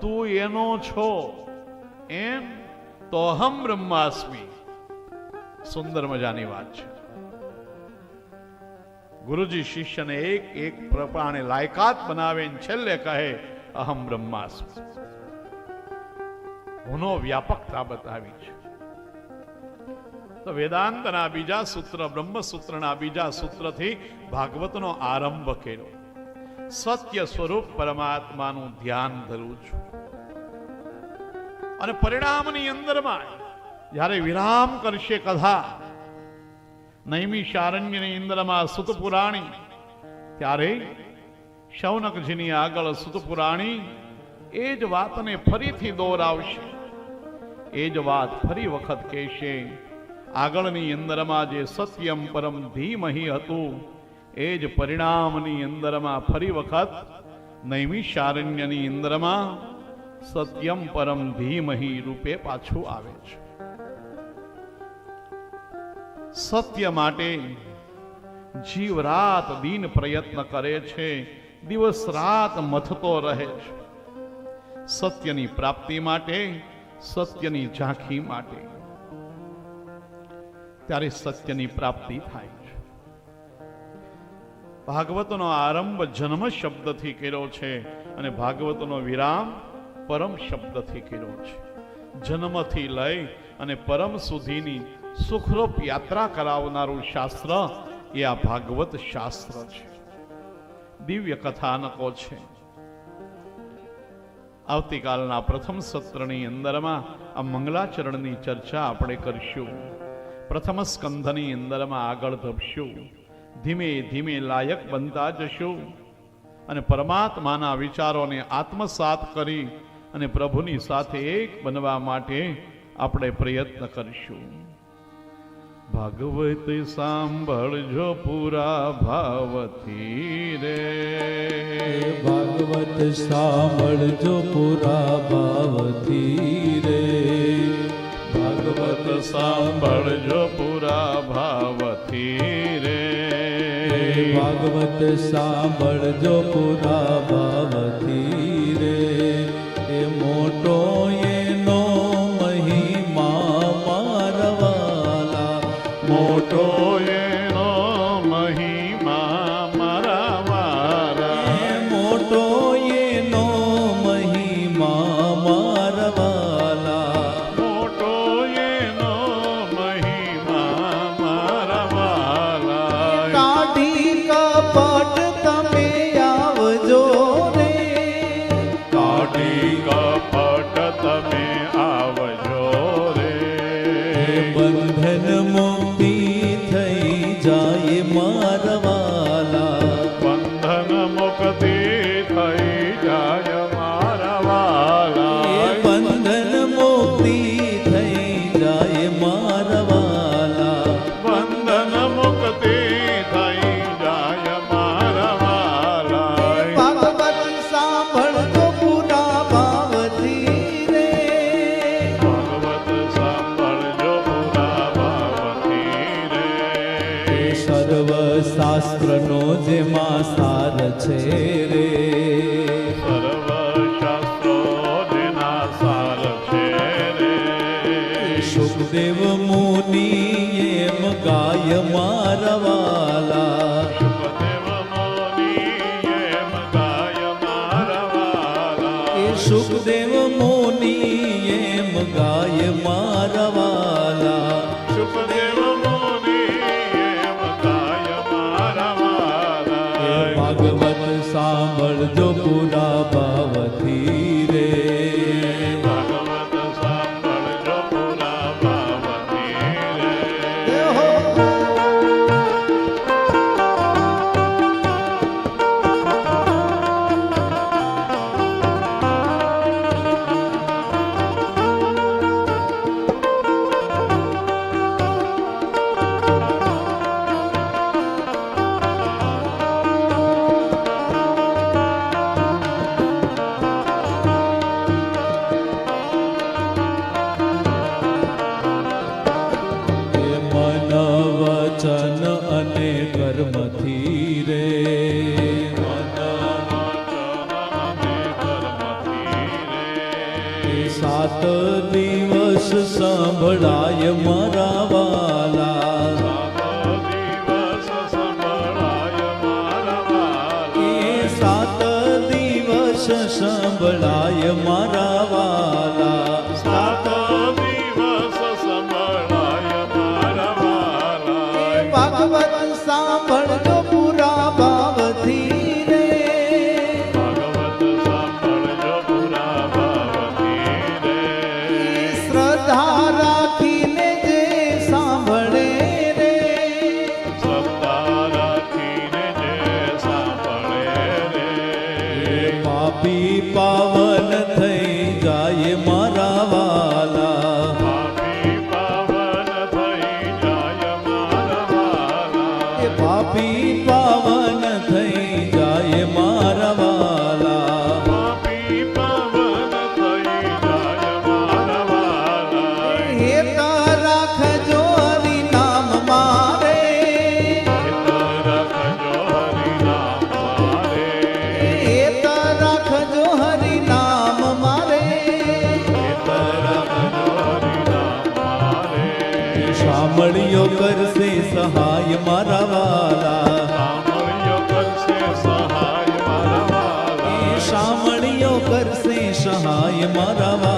તું એનો છો. એમ તો બ્રહ્માસ્મિ. સુંદર મજાની વાત છે. ગુરુજી શિષ્યને એક એક પ્રમાણે લાયકાત બનાવે છેલ્લે કહે, અહમ બ્રહ્માસ્મી. હુનો વ્યાપકતા બતાવી છે. તો વેદાંતના બીજા સૂત્ર, બ્રહ્મસૂત્રના બીજા સૂત્રથી ભાગવતનો આરંભ કર્યો. સત્ય સ્વરૂપ પરમાત્માનું ધ્યાન ધરું છું. અને પરિણામની અંદરમાં જ્યારે વિરામ કરશે કથા નૈમિષારણ્યની અંદરમાં સુતપુરાણી, ત્યારે શૌનકજીની આગળ સુતપુરાણી એ જ વાતને ફરીથી દોહરાવશે. એ જ વાત ફરી વખત કહેશે, આગળની અંદરમાં જે સત્યમ પરમ ધીમહી હતું એ જ પરિણામની અંદરમાં ફરી વખત નૈમિષારણ્યની અંદરમાં સત્યમ પરમ ધીમહી રૂપે પાછું આવે છે. સત્ય માટે જીવ રાત દિન પ્રયત્ન કરે છે, દિવસ રાત મથતો રહે છે. સત્યની પ્રાપ્તિ માટે, સત્યની ઝાંખી માટે. ત્યારે સત્યની પ્રાપ્તિ થાય. ભાગવતનો આરંભ જન્મ શબ્દથી કર્યો છે અને ભાગવતનો વિરામ પરમ શબ્દથી કર્યો છે. જન્મથી લઈ અને પરમ સુધીની સુખરૂપ યાત્રા કરાવનારું શાસ્ત્ર એ આ ભાગવત શાસ્ત્ર છે. દિવ્ય કથાનકો છે. આવતીકાલના પ્રથમ સત્રની અંદરમાં આ મંગલાચરણની ચર્ચા આપણે કરશું. પ્રથમ સ્કંધની અંદરમાં આગળ ધપશું. ધીમે ધીમે લાયક બનતા જશું. અને પરમાત્માના વિચારોને આત્મસાત કરી અને પ્રભુની સાથે એક બનવા માટે આપણે પ્રયત્ન કરીશું. ભાગવત સાંભળજો પૂરા ભાવથી રે. ભાગવત સાંભળજો પુરા ભાવથી રે. ભાગવત સાંભળજો પૂરા ભાવથી ભાગવત સાંભળજો પુરા ભાવથી રે. એ મોટો એનો મહિમા મારવાલા મોટો એનો મહિમા સુખદેવ મોની એમ ગાય મારવાલા સુખદેવ மாறவா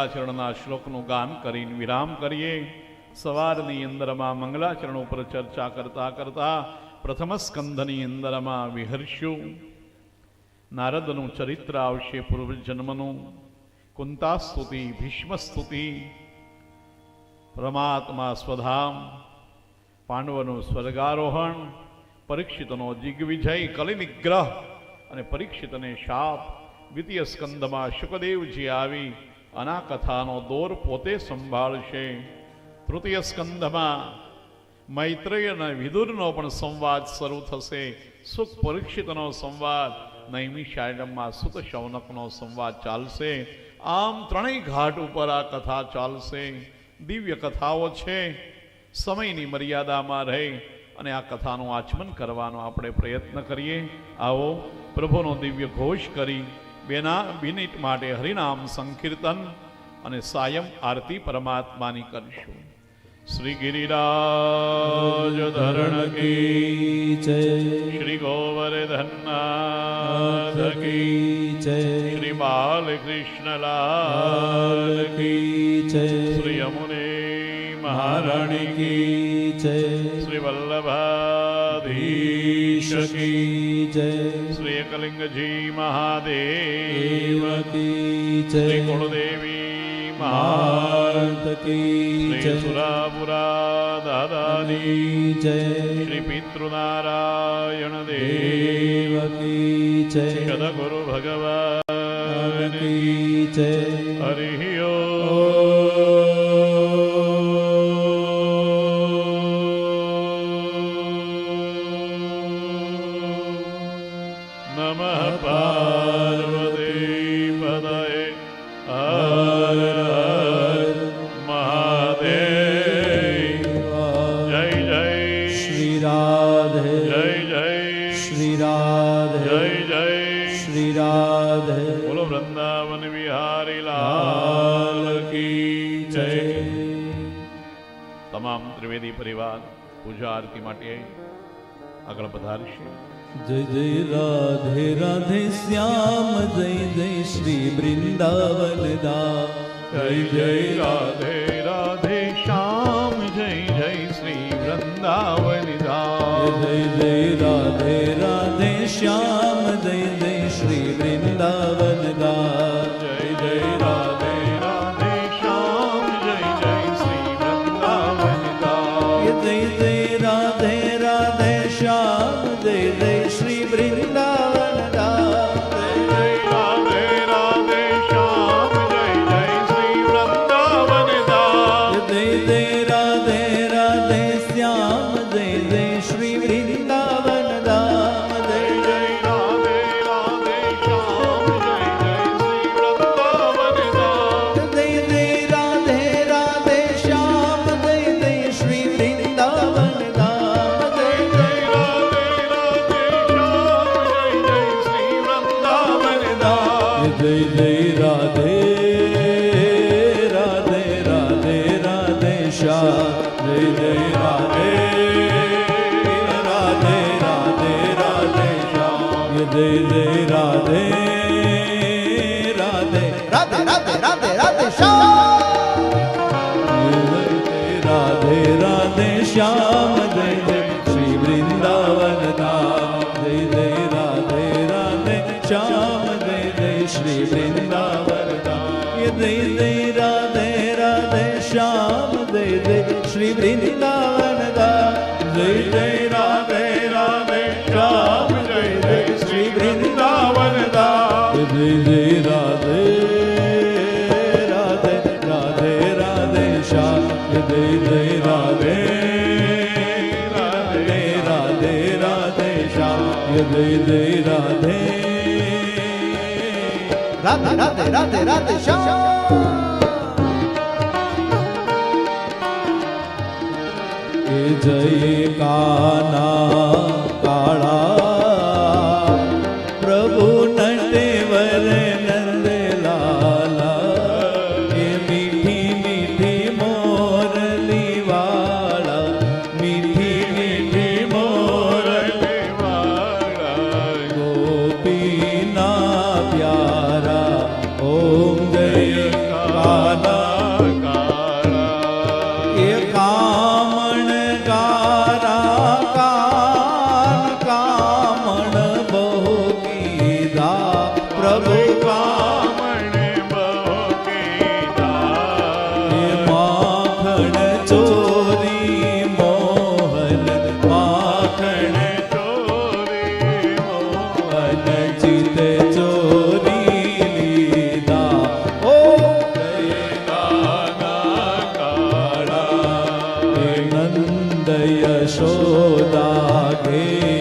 મંગલાચરણના શ્લોકનું ગાન કરીને વિરામ કરીએ. સવારની અંદરમાં મંગલાચરણ ઉપર ચર્ચા કરતા કરતા પ્રથમ સ્કંધની અંદરમાં વિહર્ષ્યું નારદનું ચરિત્ર આવશે પૂર્વજન્મનું કુંતા સ્તુતિ ભીષ્મ સ્તુતિ પરમાત્મા સ્વધામ. પાંડવનું સ્વર્ગારોહણ. પરીક્ષિતનો દિગ્વિજય, કલિનિગ્રહ અને પરીક્ષિતને શાપ. દ્વિતીય સ્કંદમાં શુકદેવજી આવી. અને આ કથાનો દોર પોતે સંભાળશે. તૃતીય સ્કંધમાં મૈત્રેય અને વિદુરનો પણ સંવાદ શરૂ થશે. સુખ પરીક્ષિતનો સંવાદ, નૈમિષારણ્યમાં સુત શૌનકનો સંવાદ ચાલશે. આમ ત્રણેય ઘાટ ઉપર આ કથા ચાલશે. દિવ્ય કથાઓ છે. સમયની મર્યાદામાં રહી અને આ કથાનું આચમન કરવાનો આપણે પ્રયત્ન કરીએ. આવો પ્રભુનો દિવ્ય ઘોષ કરી બેના મિનિટ માટે હરિનામ સંકીર્તન અને સાયમ આરતી પરમાત્માની કરીશું. શ્રી ગિરિરાજ ધરણ કી જય. શ્રી ગોવર્ધનનાથ કી જય. શ્રી બાલકૃષ્ણલાલ કી જય. શ્રી યમુને મહારાણી કી જય. શ્રી વલ્લભાધીશ કી એકલિંગજી મહાદેવ દેવ કી જય શ્રી કુળદેવી ભારત કી જય સુરાપુરા દાદાની જય શ્રી પિતૃનારાયણ દેવ કી જય સદગુરુ ભગવાન કી જય જય તમામ ત્રિવેદી પરિવાર પૂજા આરતી માટે આગળ પધારશે જય જય રાધે રાધે શ્યામ જય જય શ્રી વૃંદાવન દા જય જય રાધે રાધે શ્યામ જય જય શ્રી વૃંદાવન ધામ જય જય રાધે રાધે શ્યામ જય જય શ્રી વૃંદાવન દા grande, grande. જય જય રાધે. રાધે રાધે રાધે રાધે શ્યામ. જય કાના કાળા યશોદા ઘેર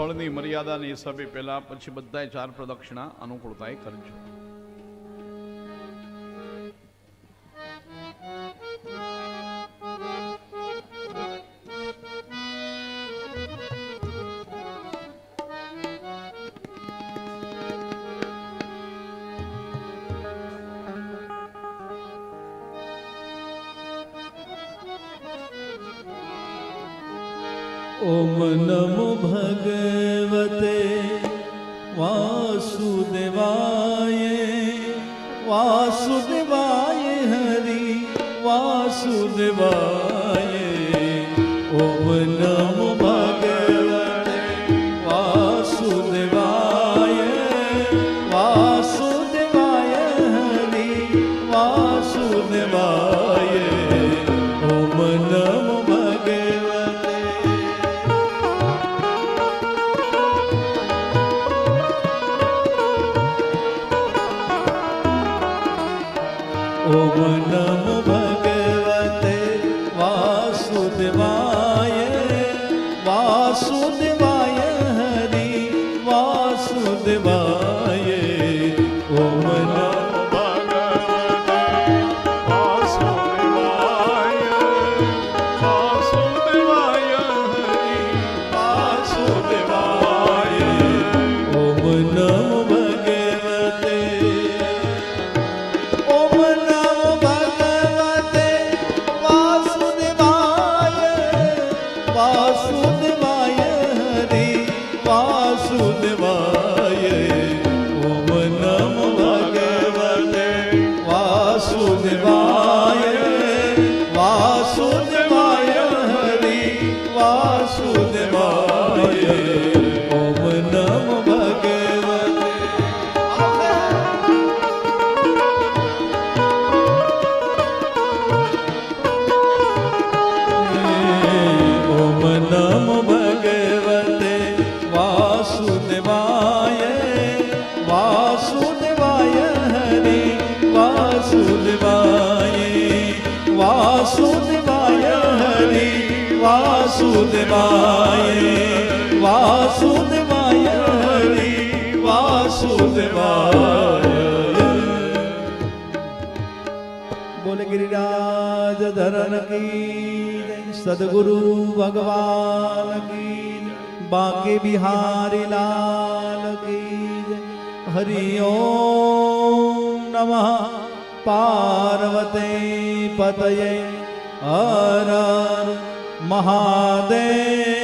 સ્થળની મર્યાદાની હિસાબે પહેલાં પછી બધાય ચાર પ્રદક્ષિણા અનુકૂળતાએ કરજો Shiva વાસુદેવાય વાસુદેવાય વાસુદેવાય વાસુદેવાય બોલે ગિરિરાજ ધરન કી સદગુરુ ભગવાન કી બાકે બિહારી લાલ કી હરિઓમ નમઃ પાર્વતી પતયે હર મહાદેવ.